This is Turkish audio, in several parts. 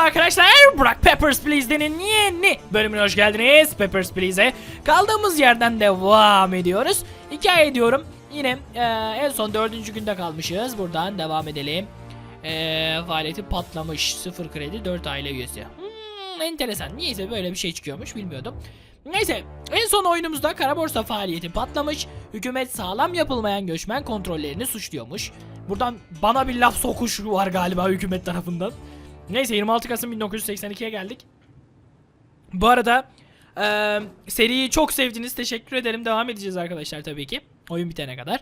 Merhaba arkadaşlar, Burak Peppers Please'nin yeni bölümüne hoş geldiniz. Peppers Please'e kaldığımız yerden devam ediyoruz. Hikaye diyorum, yine e, en son dördüncü günde kalmışız. Buradan devam edelim. E, faaliyeti patlamış, sıfır kredi, 4 aile üyesi. Hmm, enteresan, niyeyse böyle bir şey çıkıyormuş bilmiyordum. Neyse, en son oyunumuzda kara borsa faaliyeti patlamış. Hükümet sağlam yapılmayan göçmen kontrollerini suçluyormuş. Buradan bana bir laf sokuş var galiba hükümet tarafından. Neyse 26 Kasım 1982'ye geldik. Bu arada eee, seriyi çok sevdiniz. Teşekkür ederim. Devam edeceğiz arkadaşlar tabii ki. Oyun bitene kadar.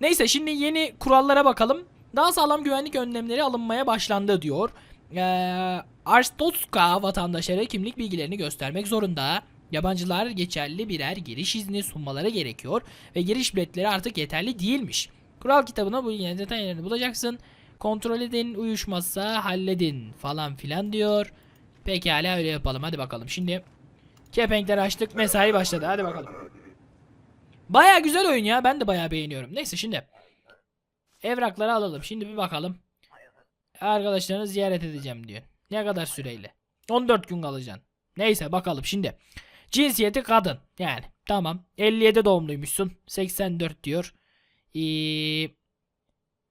Neyse şimdi yeni kurallara bakalım. Daha sağlam güvenlik önlemleri alınmaya başlandı diyor. Eee Arstotzka vatandaşlara kimlik bilgilerini göstermek zorunda. Yabancılar geçerli birer giriş izni sunmaları gerekiyor ve giriş biletleri artık yeterli değilmiş. Kural kitabına bu detaylarını bulacaksın. Kontrol edin, uyuşmazsa halledin falan filan diyor. Pekala öyle yapalım hadi bakalım. Şimdi kepenkleri açtık mesai başladı hadi bakalım. Baya güzel oyun ya ben de baya beğeniyorum. Neyse şimdi evrakları alalım. Şimdi bir bakalım. Arkadaşlarını ziyaret edeceğim diyor. Ne kadar süreyle? 14 gün kalacaksın. Neyse bakalım şimdi. Cinsiyeti kadın. Yani tamam. 57 doğumluymuşsun. 84 diyor. Ee,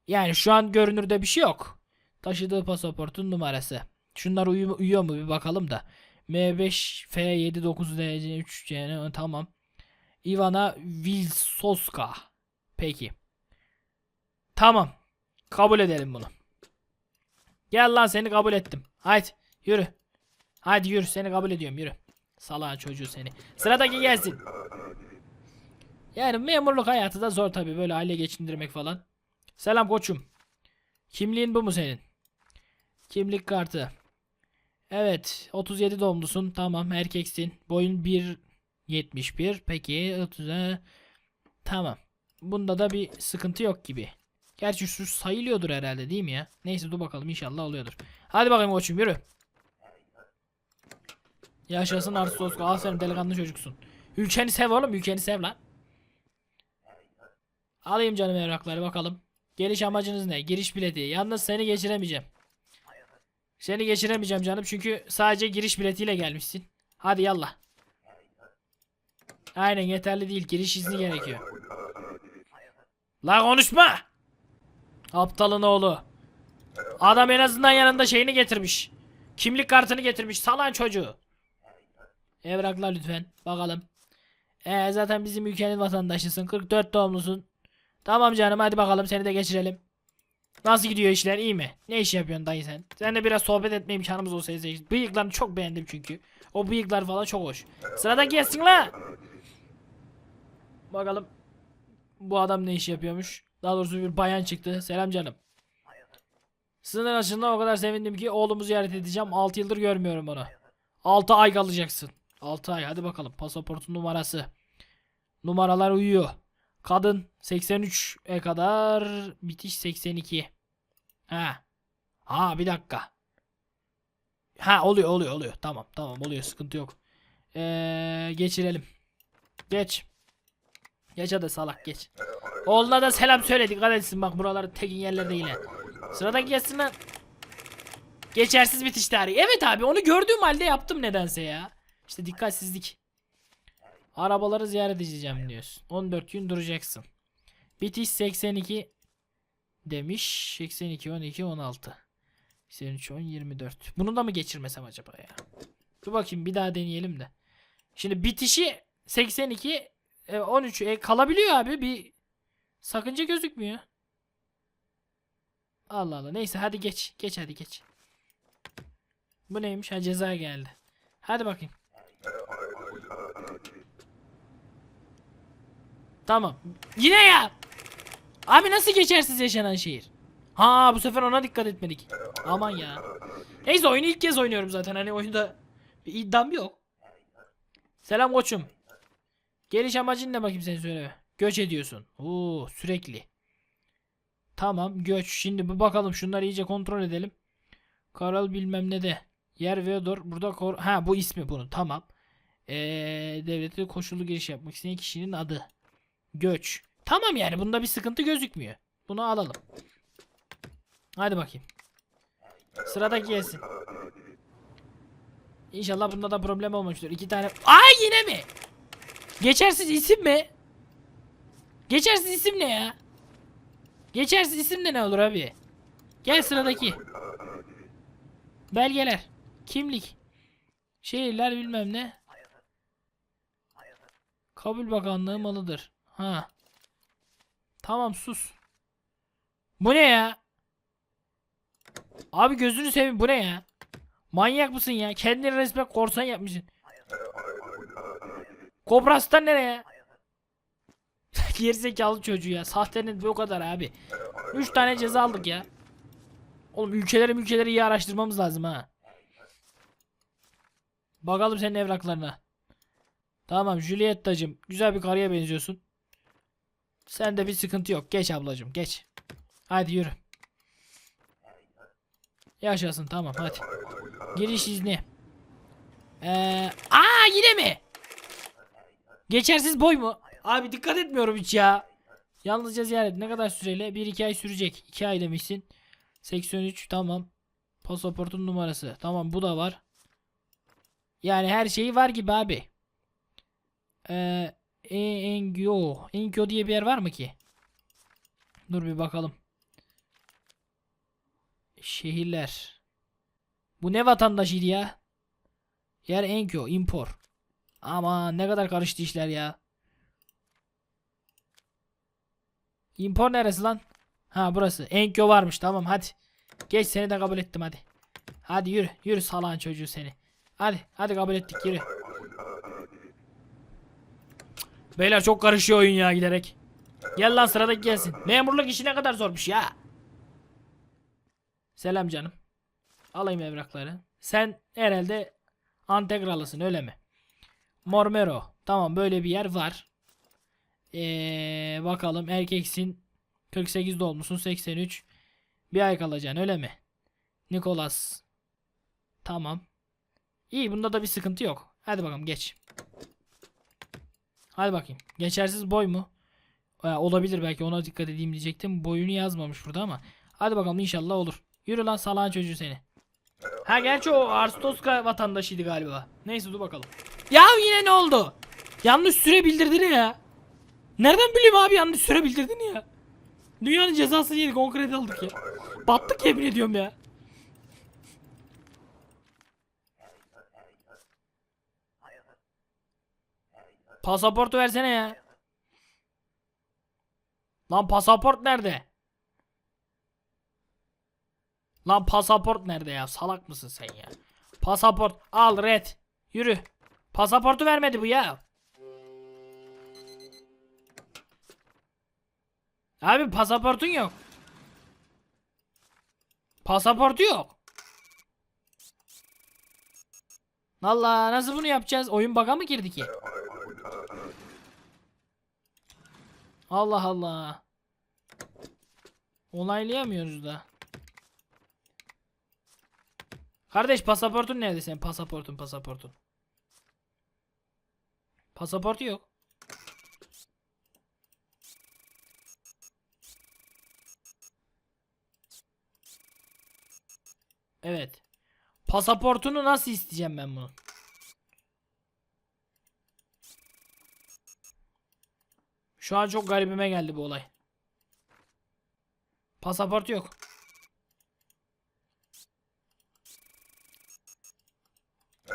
yani şu an görünürde bir şey yok. Taşıdığı pasaportun numarası. Şunlar uyu- uyuyor mu bir bakalım da. M5 F79 DC 3 CN tamam. Ivana Vilsoska. Peki. Tamam. Kabul edelim bunu. Gel lan seni kabul ettim. Haydi yürü. Haydi yürü seni kabul ediyorum yürü. Salağın çocuğu seni. Sıradaki gelsin. Yani memurluk hayatı da zor tabi böyle aile geçindirmek falan. Selam koçum. Kimliğin bu mu senin? Kimlik kartı. Evet 37 doğumlusun tamam erkeksin. Boyun 1.71 peki 30 Tamam. Bunda da bir sıkıntı yok gibi. Gerçi şu sayılıyordur herhalde değil mi ya? Neyse dur bakalım inşallah oluyordur. Hadi bakayım koçum yürü. Yaşasın Arsu Osko. Aferin delikanlı çocuksun. Ülkeni sev oğlum ülkeni sev lan. Alayım canım evrakları bakalım. Geliş amacınız ne? Giriş bileti. Yalnız seni geçiremeyeceğim. Seni geçiremeyeceğim canım çünkü sadece giriş biletiyle gelmişsin. Hadi yallah. Aynen yeterli değil. Giriş izni gerekiyor. La konuşma. Aptalın oğlu. Adam en azından yanında şeyini getirmiş. Kimlik kartını getirmiş. Salan çocuğu. Evraklar lütfen. Bakalım. Ee, zaten bizim ülkenin vatandaşısın. 44 doğumlusun. Tamam canım hadi bakalım seni de geçirelim. Nasıl gidiyor işler iyi mi? Ne iş yapıyorsun dayı sen? Seninle biraz sohbet etme imkanımız olsaydı. Bıyıklarını çok beğendim çünkü. O bıyıklar falan çok hoş. Sıradaki gelsin la. Bakalım. Bu adam ne iş yapıyormuş? Daha doğrusu bir bayan çıktı. Selam canım. Sınır açısından o kadar sevindim ki oğlumu ziyaret edeceğim. 6 yıldır görmüyorum onu. 6 ay kalacaksın. 6 ay hadi bakalım. Pasaportun numarası. Numaralar uyuyor. Kadın 83'e kadar bitiş 82. Ha. Ha bir dakika. Ha oluyor oluyor oluyor. Tamam tamam oluyor sıkıntı yok. Ee, geçirelim. Geç. Geç hadi salak geç. Oğluna da selam söyle dikkat etsin bak buralar tekin yerler değil. Sıradaki gelsin lan. Geçersiz bitiş tarihi. Evet abi onu gördüğüm halde yaptım nedense ya. İşte dikkatsizlik. Arabaları ziyaret edeceğim diyorsun. 14 gün duracaksın. Bitiş 82 demiş. 82 12 16. 83 10 24. Bunu da mı geçirmesem acaba ya? Dur bakayım bir daha deneyelim de. Şimdi bitişi 82 e, 13 e, kalabiliyor abi bir sakınca gözükmüyor. Allah Allah neyse hadi geç geç hadi geç. Bu neymiş ha ceza geldi. Hadi bakayım. Tamam. Yine ya. Abi nasıl geçersiz yaşanan şehir? Ha bu sefer ona dikkat etmedik. Aman ya. Neyse oyunu ilk kez oynuyorum zaten. Hani oyunda bir iddiam yok. Selam koçum. Geliş amacın ne bakayım sen söyle. Göç ediyorsun. Oo sürekli. Tamam göç. Şimdi bir bakalım şunları iyice kontrol edelim. Karal bilmem ne de. Yer Veodor. Burada kor ha bu ismi bunun. Tamam. Ee, devlete koşullu giriş yapmak isteyen kişinin adı. Göç. Tamam yani bunda bir sıkıntı gözükmüyor. Bunu alalım. Hadi bakayım. Sıradaki gelsin. İnşallah bunda da problem olmamıştır. İki tane. Ay yine mi? Geçersiz isim mi? Geçersiz isim ne ya? Geçersiz isim de ne olur abi? Gel sıradaki. Belgeler. Kimlik. Şehirler bilmem ne. Kabul Bakanlığı malıdır. Ha. Tamam sus. Bu ne ya? Abi gözünü seveyim bu ne ya? Manyak mısın ya? Kendini resmen korsan yapmışsın. Kobras'tan nereye? Gerizekalı çocuğu ya. Sahtenin bu kadar abi. 3 tane ceza aldık ya. Oğlum ülkeleri ülkeleri iyi araştırmamız lazım ha. Bakalım senin evraklarına. Tamam Julietta'cım. Güzel bir karıya benziyorsun. Sende bir sıkıntı yok. Geç ablacım geç. Hadi yürü. Yaşasın tamam hadi. Giriş izni. Ee, aa yine mi? Geçersiz boy mu? Abi dikkat etmiyorum hiç ya. Yalnızca ziyaret ne kadar süreyle? 1-2 ay sürecek. 2 ay demişsin. 83 tamam. Pasaportun numarası. Tamam bu da var. Yani her şeyi var gibi abi. Ee, Engyo. Engyo diye bir yer var mı ki? Dur bir bakalım. Şehirler. Bu ne vatandaşıydı ya? Yer Enkyo, impor. Ama ne kadar karıştı işler ya. Impor neresi lan? Ha burası. Enkyo varmış tamam hadi. Geç seni de kabul ettim hadi. Hadi yürü. Yürü salağın çocuğu seni. Hadi hadi kabul ettik yürü. Beyler çok karışıyor oyun ya giderek. Gel lan sıradaki gelsin. Memurluk işi ne kadar zormuş ya. Selam canım. Alayım evrakları. Sen herhalde Antegralısın öyle mi? Mormero. Tamam böyle bir yer var. Ee, bakalım erkeksin. 48 dolmuşsun 83. Bir ay kalacaksın öyle mi? Nicholas. Tamam. İyi bunda da bir sıkıntı yok. Hadi bakalım geç. Hadi bakayım. Geçersiz boy mu? Ee, olabilir belki ona dikkat edeyim diyecektim. Boyunu yazmamış burada ama. Hadi bakalım inşallah olur. Yürü lan salağın çocuğu seni. Ha gerçi o Arstoska vatandaşıydı galiba. Neyse dur bakalım. Ya yine ne oldu? Yanlış süre bildirdin ya. Nereden bileyim abi yanlış süre bildirdin ya. Dünyanın cezası yedik 10 kredi aldık ya. Battık yemin ediyorum ya. Pasaportu versene ya. Lan pasaport nerede? Lan pasaport nerede ya? Salak mısın sen ya? Pasaport al red. Yürü. Pasaportu vermedi bu ya. Abi pasaportun yok. Pasaportu yok. Allah nasıl bunu yapacağız? Oyun bug'a mı girdi ki? Allah Allah. Onaylayamıyoruz da. Kardeş pasaportun nerede senin? Pasaportun pasaportun. Pasaportu yok. Evet. Pasaportunu nasıl isteyeceğim ben bunu? Şu an çok garibime geldi bu olay. Pasaport yok.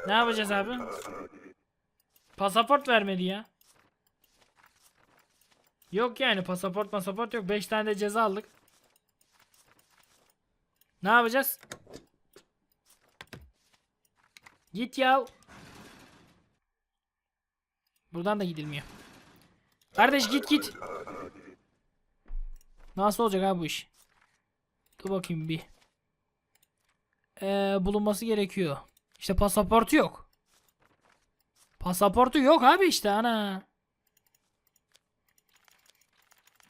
Ne yapacağız abi? Pasaport vermedi ya. Yok yani pasaport pasaport yok. 5 tane de ceza aldık. Ne yapacağız? Git ya. Buradan da gidilmiyor. Kardeş git git. Nasıl olacak abi bu iş? Dur bakayım bir. Ee, bulunması gerekiyor. İşte pasaportu yok. Pasaportu yok abi işte ana.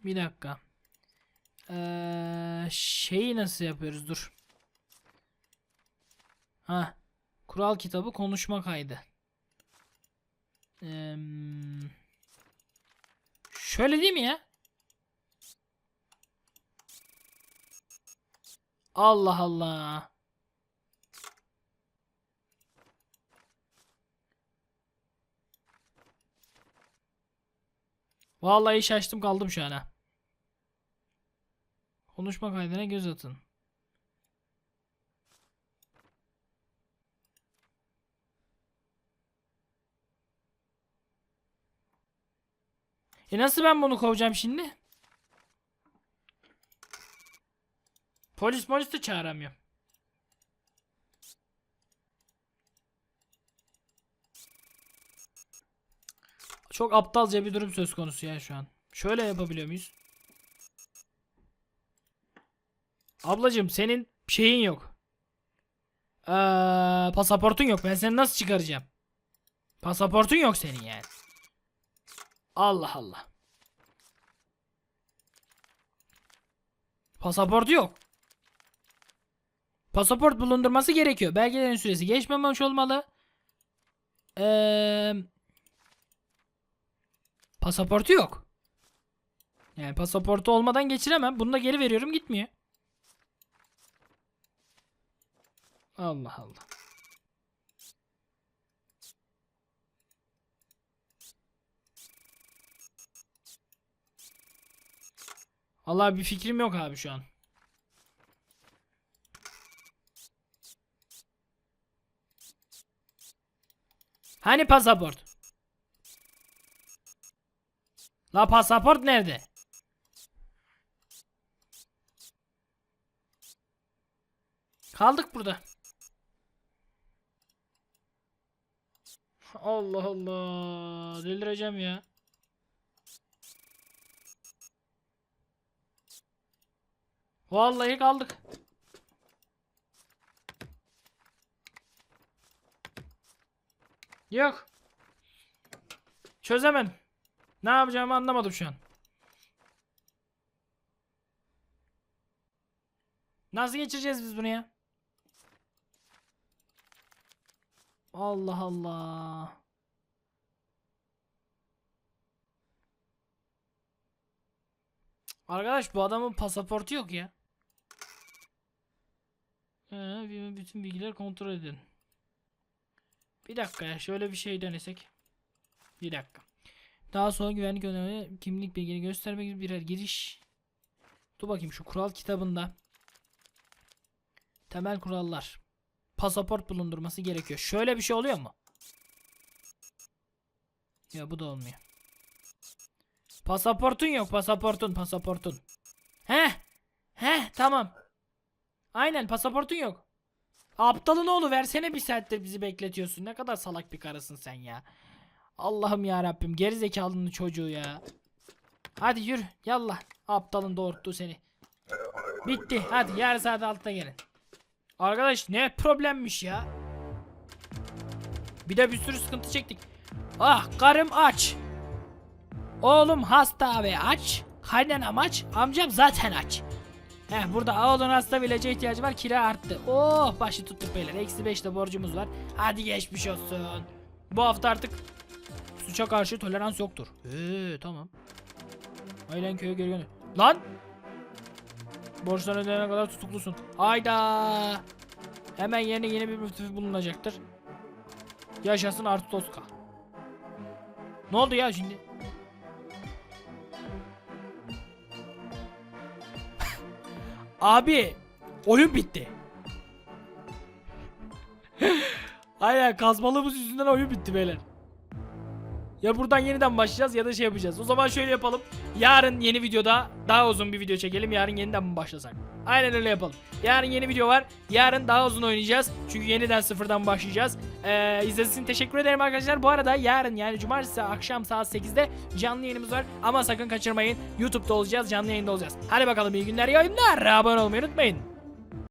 Bir dakika. Ee, şeyi nasıl yapıyoruz dur. Ha. Kural kitabı konuşma kaydı. Ee, Şöyle değil mi ya? Allah Allah. Vallahi şaştım kaldım şu ana. Konuşma kaydına göz atın. E nasıl ben bunu kovacağım şimdi? Polis polis de çağıramıyorum. Çok aptalca bir durum söz konusu ya şu an. Şöyle yapabiliyor muyuz? Ablacım senin şeyin yok. Ee, pasaportun yok. Ben seni nasıl çıkaracağım? Pasaportun yok senin yani. Allah Allah. Pasaportu yok. Pasaport bulundurması gerekiyor. Belgelerin süresi geçmemiş olmalı. Eee pasaportu yok. Yani pasaportu olmadan geçiremem. Bunu da geri veriyorum gitmiyor. Allah Allah. Allah bir fikrim yok abi şu an. Hani pasaport? La pasaport nerede? Kaldık burada. Allah Allah. Delireceğim ya. Vallahi kaldık. Yok. Çözemedim. Ne yapacağımı anlamadım şu an. Nasıl geçireceğiz biz bunu ya? Allah Allah. Arkadaş bu adamın pasaportu yok ya. Ee, bütün bilgileri kontrol edin. Bir dakika ya şöyle bir şey denesek. Bir dakika. Daha sonra güvenlik önemi kimlik bilgileri göstermek gibi birer giriş. Dur bakayım şu kural kitabında. Temel kurallar. Pasaport bulundurması gerekiyor. Şöyle bir şey oluyor mu? Ya bu da olmuyor. Pasaportun yok pasaportun pasaportun. He? He tamam. Aynen pasaportun yok. Aptalın oğlu versene bir saattir bizi bekletiyorsun. Ne kadar salak bir karısın sen ya. Allah'ım ya Rabbim geri zekalının çocuğu ya. Hadi yürü yallah. Aptalın doğurttu seni. Bitti. Hadi yarın saat altta gelin. Arkadaş ne problemmiş ya. Bir de bir sürü sıkıntı çektik. Ah karım aç. Oğlum hasta ve aç. Kaynanam aç. Amcam zaten aç. Heh burada oğlun hasta vilece ihtiyacı var. Kira arttı. Oh başı tuttuk beyler. Eksi 5 de borcumuz var. Hadi geçmiş olsun. Bu hafta artık suça karşı tolerans yoktur. Eee tamam. Aynen köye geri gönder. Lan! Borçtan ödeyene kadar tutuklusun. Hayda! Hemen yerine yeni bir müftü bulunacaktır. Yaşasın Artı Toska. Ne oldu ya şimdi? Abi oyun bitti. Aynen kazmalığımız yüzünden oyun bitti beyler. Ya buradan yeniden başlayacağız ya da şey yapacağız. O zaman şöyle yapalım. Yarın yeni videoda daha uzun bir video çekelim. Yarın yeniden mi başlasak? Aynen öyle yapalım. Yarın yeni video var. Yarın daha uzun oynayacağız. Çünkü yeniden sıfırdan başlayacağız. Ee, izlediğiniz için teşekkür ederim arkadaşlar. Bu arada yarın yani cumartesi akşam saat 8'de canlı yayınımız var. Ama sakın kaçırmayın. YouTube'da olacağız. Canlı yayında olacağız. Hadi bakalım iyi günler, iyi oyunlar. Abone olmayı unutmayın.